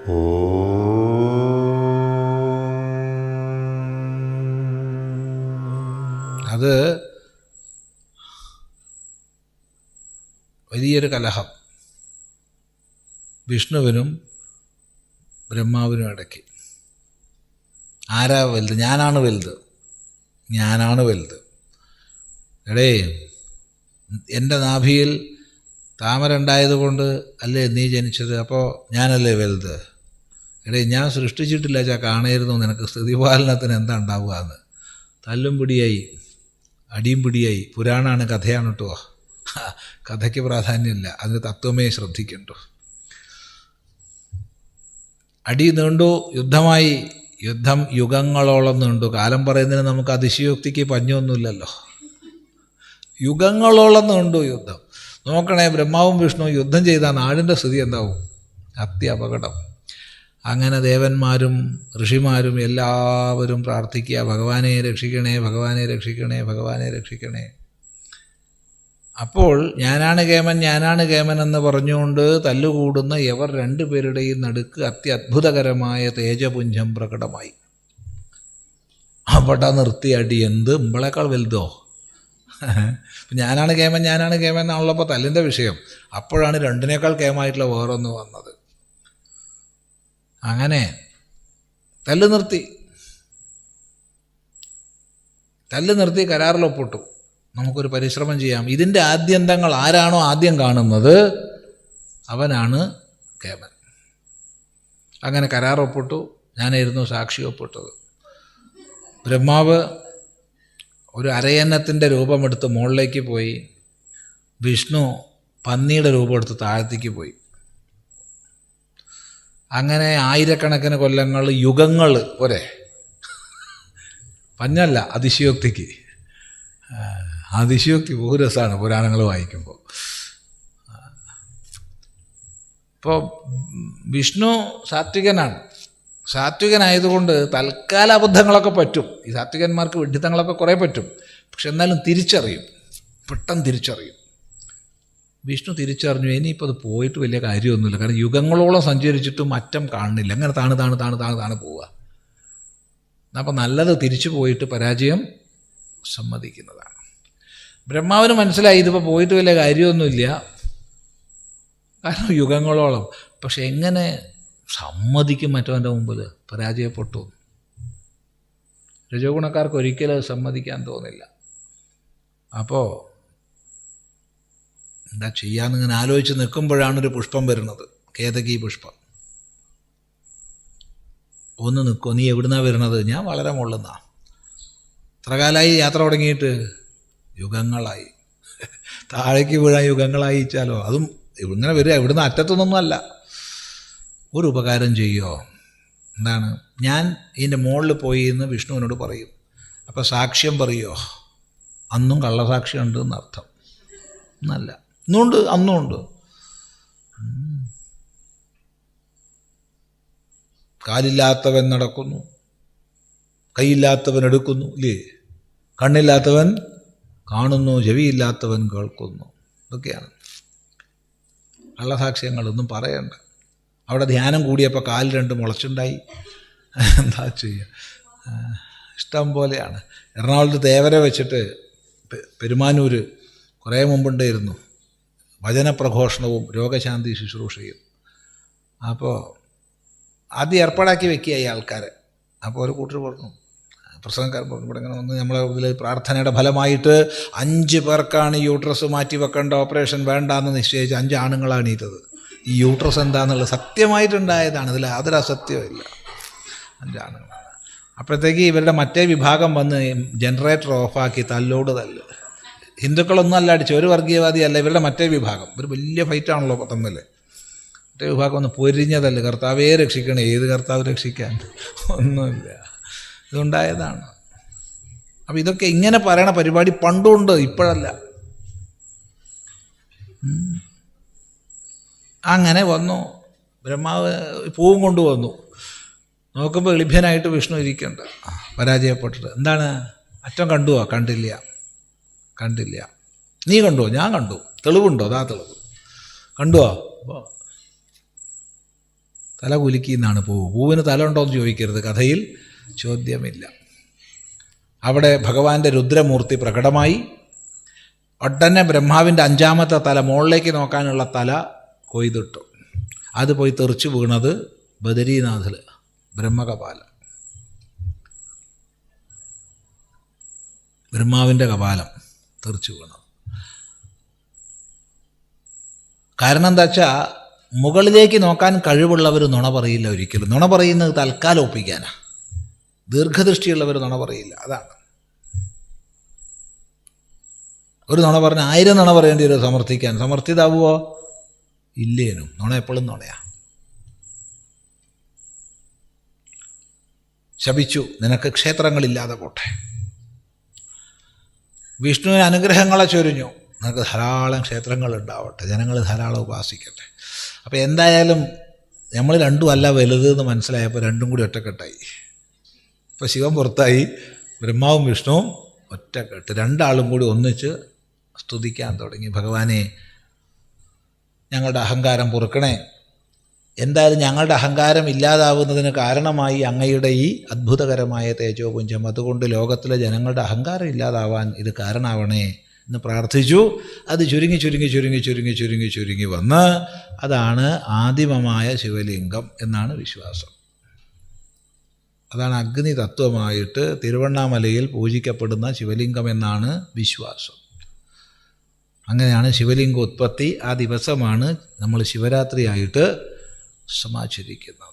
അത് വലിയൊരു കലഹം. വിഷ്ണുവിനും ബ്രഹ്മാവിനും ഇടയ്ക്ക്. ആരാ വലുത്? ഞാനാണ് വലുത്. ഞാനാണ് വലുത്. എടേ എന്റെ നാഭിയിൽ താമര ഉണ്ടായതുകൊണ്ട് അല്ലേ നീ ജനിച്ചത്? അപ്പോൾ ഞാനല്ലേ വലുത്? എടേ ഞാൻ സൃഷ്ടിച്ചിട്ടില്ല ചാ കാണായിരുന്നു നിനക്ക് സ്ഥിതിപാലനത്തിന് എന്താ ഉണ്ടാവുക എന്ന്. തല്ലും പിടിയായി അടിയും പിടിയായി. പുരാണമാണ് കഥയാണ് കേട്ടോ. കഥയ്ക്ക് പ്രാധാന്യമില്ല. അതിന് തത്വമേ ശ്രദ്ധിക്കണ്ടു? അടി നീണ്ടു യുദ്ധമായി യുദ്ധം യുഗങ്ങളോളം നീണ്ടു. കാലം പറയുന്നതിന് നമുക്ക് അതിശയോക്തിക്ക് പഞ്ഞൊന്നുമില്ലല്ലോ. യുഗങ്ങളോളം നീണ്ടു യുദ്ധം. നോക്കണേ ബ്രഹ്മാവും വിഷ്ണുവും യുദ്ധം ചെയ്താൽ നാടിന്റെ സ്ഥിതി എന്താവും? അത്യപകടം. അങ്ങനെ ദേവന്മാരും ഋഷിമാരും എല്ലാവരും പ്രാർത്ഥിക്കുക ഭഗവാനെ രക്ഷിക്കണേ ഭഗവാനെ രക്ഷിക്കണേ ഭഗവാനെ രക്ഷിക്കണേ. അപ്പോൾ ഞാനാണ് കേമൻ ഞാനാണ് കേമൻ എന്ന് പറഞ്ഞുകൊണ്ട് തല്ലുകൂടുന്ന രണ്ടു രണ്ടുപേരുടെയും നടുക്ക് അത്യത്ഭുതകരമായ തേജപുഞ്ചം പ്രകടമായി. അവിടെ നിർത്തിയടി എന്ത്? ഇമ്പളേക്കാൾ വലുതോ? ഞാനാണ് കേമൻ ഞാനാണ് കേമൻ എന്നാണല്ലോ അപ്പോൾ തല്ലിന്റെ വിഷയം. അപ്പോഴാണ് രണ്ടിനേക്കാൾ കേമായിട്ടുള്ള വേറൊന്ന് വന്നത്. അങ്ങനെ തല്ല് നിർത്തി. തല്ല് നിർത്തി കരാറിൽ ഒപ്പിട്ടു നമുക്കൊരു പരിശ്രമം ചെയ്യാം. ഇതിന്റെ ആദ്യന്തങ്ങൾ ആരാണോ ആദ്യം കാണുന്നത്? അവനാണ് കേമൻ. അങ്ങനെ കരാർ ഒപ്പിട്ടു ഞാനായിരുന്നു സാക്ഷി ഒപ്പിട്ടത് ബ്രഹ്മാവ് ഒരു അരയന്നത്തിന്റെ രൂപമെടുത്ത് മുകളിലേക്ക് പോയി. വിഷ്ണു പന്നിയുടെ രൂപമെടുത്ത് താഴത്തേക്ക് പോയി. അങ്ങനെ ആയിരക്കണക്കിന് കൊല്ലങ്ങൾ യുഗങ്ങൾ പോരെ പഞ്ഞല്ല അതിശയോക്തിക്ക്. അതിശയോക്തി ബഹുരസമാണ് പുരാണങ്ങൾ വായിക്കുമ്പോൾ. ഇപ്പോൾ വിഷ്ണു സാത്വികനാണ്. സാത്വികനായതുകൊണ്ട് തൽക്കാല അബദ്ധങ്ങളൊക്കെ പറ്റും. ഈ സാത്വികന്മാർക്ക് വിഡിത്തങ്ങളൊക്കെ കുറേ പറ്റും. പക്ഷെ എന്നാലും തിരിച്ചറിയും. പെട്ടെന്ന് തിരിച്ചറിയും. വിഷ്ണു തിരിച്ചറിഞ്ഞു ഇനിയിപ്പോൾ അത് പോയിട്ട് വലിയ കാര്യമൊന്നുമില്ല. കാരണം യുഗങ്ങളോളം സഞ്ചരിച്ചിട്ടും അറ്റം കാണുന്നില്ല. അങ്ങനെ താണ് താണ് താണ് താണ് താണ് പോവുക. അപ്പം നല്ലത് തിരിച്ചു പോയിട്ട് പരാജയം സമ്മതിക്കുന്നതാണ്. ബ്രഹ്മാവിന് മനസ്സിലായി ഇതിപ്പോൾ പോയിട്ട് വലിയ കാര്യമൊന്നുമില്ല. കാരണം യുഗങ്ങളോളം. പക്ഷെ എങ്ങനെ സമ്മതിക്കും മറ്റവന്റെ മുമ്പിൽ പരാജയപ്പെട്ടു. രജോ ഗുണക്കാർക്ക് ഒരിക്കലും സമ്മതിക്കാൻ തോന്നില്ല. അപ്പോൾ എന്താ ചെയ്യാന്ന് ഇങ്ങനെ ആലോചിച്ച് നിൽക്കുമ്പോഴാണ് ഒരു പുഷ്പം വരുന്നത്. കേതകി പുഷ്പം. ഒന്ന് നിൽക്കോ നീ എവിടുന്നാ വരുന്നത്? ഞാൻ വളരെ മുള്ളുന്നാ. ഇത്രകാലമായി യാത്ര തുടങ്ങിയിട്ട് യുഗങ്ങളായി. താഴേക്ക് വീഴാൻ യുഗങ്ങളായി വെച്ചാലോ അതും ഇങ്ങനെ വരിക. ഇവിടുന്ന് അറ്റത്തുനിന്നൊന്നും അല്ല ഒരു ഉപകാരം ചെയ്യോ? എന്താണ്? ഞാൻ ഇതിന്റെ മുകളിൽ പോയി എന്ന് വിഷ്ണുവിനോട് പറയും. അപ്പോൾ സാക്ഷ്യം പറയുമോ അന്നും കള്ളസാക്ഷ്യം ഉണ്ട് എന്നർത്ഥം. എന്നല്ല ഇന്നുണ്ട് അന്നും ഉണ്ട്. കാലില്ലാത്തവൻ നടക്കുന്നു. കൈയില്ലാത്തവൻ എടുക്കുന്നു ഇല്ലേ? കണ്ണില്ലാത്തവൻ കാണുന്നു ചെവിയില്ലാത്തവൻ കേൾക്കുന്നു. ഇതൊക്കെയാണ്. കള്ളസാക്ഷ്യങ്ങളൊന്നും പറയണ്ട. അവിടെ ധ്യാനം കൂടിയപ്പോൾ കാൽ രണ്ട് മുളച്ചുണ്ടായി. എന്താ ചെയ്യുക ഇഷ്ടം പോലെയാണ്. എറണാകുളത്ത് തേവര വെച്ചിട്ട് പെരുമാനൂർ കുറേ മുമ്പുണ്ടായിരുന്നു. വചനപ്രഘോഷണവും രോഗശാന്തി ശുശ്രൂഷയും. അപ്പോൾ അത് ഏർപ്പാടാക്കി വെക്കുക ഈ ആൾക്കാരെ. അപ്പോൾ ഒരു കൂട്ടർ പറഞ്ഞു പ്രസംഗക്കാരൻ പറഞ്ഞു ഇവിടെ ഇങ്ങനെ വന്ന് നമ്മളെ ഇതിൽ പ്രാർത്ഥനയുടെ ഫലമായിട്ട് അഞ്ച് പേർക്കാണ് യൂട്രസ് മാറ്റി വെക്കേണ്ട ഓപ്പറേഷൻ വേണ്ടാന്ന് നിശ്ചയിച്ച് അഞ്ച് ആണുങ്ങളാണ് ഇട്ടത് ഈ യൂട്രസ് എന്താണെന്നുള്ളത് സത്യമായിട്ടുണ്ടായതാണ്. ഇതിൽ യാതൊരു അസത്യമില്ല അഞ്ചാണ് അപ്പോഴത്തേക്ക് ഇവരുടെ മറ്റേ വിഭാഗം വന്ന് ജനറേറ്റർ ഓഫാക്കി തല്ലോട് തല്ല്. ഹിന്ദുക്കളൊന്നും അല്ല അടിച്ചു ഒരു വർഗീയവാദി അല്ല ഇവരുടെ മറ്റേ വിഭാഗം. ഒരു വലിയ ഫൈറ്റാണല്ലോ തമ്മിൽ മറ്റേ വിഭാഗം ഒന്ന് പൊരിഞ്ഞതല്ല കർത്താവേ രക്ഷിക്കണേ. ഏത് കർത്താവ് രക്ഷിക്കാൻ? ഒന്നുമില്ല. ഇതുണ്ടായതാണ്. അപ്പം ഇതൊക്കെ ഇങ്ങനെ പറയണ പരിപാടി പണ്ടുണ്ട്. ഇപ്പോഴല്ല. അങ്ങനെ വന്നു. ബ്രഹ്മാവ് പൂവും കൊണ്ടുവന്നു നോക്കുമ്പോൾ എളിഭ്യനായിട്ട് വിഷ്ണു ഇരിക്കണ്ട. പരാജയപ്പെട്ടിട്ട്. എന്താണ്? അറ്റം കണ്ടുവോ കണ്ടില്ല. കണ്ടില്ല. നീ കണ്ടുവോ ഞാൻ കണ്ടു. തെളിവുണ്ടോ? അതാ തെളിവ്. കണ്ടുവോ? തല കുലുക്കി എന്നാണ് പൂവ് പൂവിന് തല ഉണ്ടോ എന്ന് ചോദിക്കരുത്. കഥയിൽ ചോദ്യമില്ല. അവിടെ ഭഗവാന്റെ രുദ്രമൂർത്തി പ്രകടമായി. ഉടനെ ബ്രഹ്മാവിന്റെ അഞ്ചാമത്തെ തല മുകളിലേക്ക് നോക്കാനുള്ള തല കൊയ്തിട്ടു. അത് പോയി തെറിച്ചു വീണത് ബദരീനാഥിൽ ബ്രഹ്മകപാലം. ബ്രഹ്മാവിന്റെ കപാലം തെറിച്ചു വീണത്. കാരണം എന്താ വെച്ചാൽ മുകളിലേക്ക് നോക്കാൻ കഴിവുള്ളവർ നുണ പറയില്ല ഒരിക്കലും. നുണ പറയുന്നത് തൽക്കാലം ഒപ്പിക്കാനാണ് ദീർഘദൃഷ്ടിയുള്ളവർ നുണ പറയില്ല. അതാണ്. ഒരു നുണ പറഞ്ഞ ആയിരം നുണ പറയേണ്ടി വരും സമർത്ഥിക്കാൻ. സമർത്ഥിതാവുമോ ഇല്ലേനും. നുണ എപ്പോഴും നുണയാ. ശപിച്ചു നിനക്ക് ക്ഷേത്രങ്ങളില്ലാതെ പോട്ടെ. വിഷ്ണുവിന് അനുഗ്രഹങ്ങളെ ചൊരിഞ്ഞു. നിനക്ക് ധാരാളം ക്ഷേത്രങ്ങൾ ഉണ്ടാവട്ടെ ജനങ്ങൾ ധാരാളം ഉപാസിക്കട്ടെ. അപ്പോൾ എന്തായാലും നമ്മൾ രണ്ടും അല്ല വലുത് എന്ന് മനസ്സിലായപ്പോൾ രണ്ടും കൂടി ഒറ്റക്കെട്ടായി. ഇപ്പോൾ ശിവൻ പുറത്തായി ബ്രഹ്മാവും വിഷ്ണുവും ഒറ്റക്കെട്ട്. രണ്ടാളും കൂടി ഒന്നിച്ച് സ്തുതിക്കാൻ തുടങ്ങി. ഭഗവാനെ ഞങ്ങളുടെ അഹങ്കാരം പൊറുക്കണേ. എന്തായാലും ഞങ്ങളുടെ അഹങ്കാരം ഇല്ലാതാവുന്നതിന് കാരണമായി അങ്ങയുടെ ഈ അത്ഭുതകരമായ തേജോപുഞ്ചം. അതുകൊണ്ട് ലോകത്തിലെ ജനങ്ങളുടെ അഹങ്കാരം ഇല്ലാതാവാൻ ഇത് കാരണമാവണേ എന്ന് പ്രാർത്ഥിച്ചു. അത് ചുരുങ്ങി ചുരുങ്ങി ചുരുങ്ങി ചുരുങ്ങി ചുരുങ്ങി ചുരുങ്ങി വന്ന് അതാണ് ആദിമമായ ശിവലിംഗം എന്നാണ് വിശ്വാസം. അതാണ് അഗ്നി തത്വമായിട്ട് തിരുവണ്ണാമലയിൽ പൂജിക്കപ്പെടുന്ന ശിവലിംഗം എന്നാണ് വിശ്വാസം. അങ്ങനെയാണ് ശിവലിംഗ ഉത്പത്തി ആ ദിവസമാണ് നമ്മൾ ശിവരാത്രിയായിട്ട് സമാചരിക്കുന്നത്.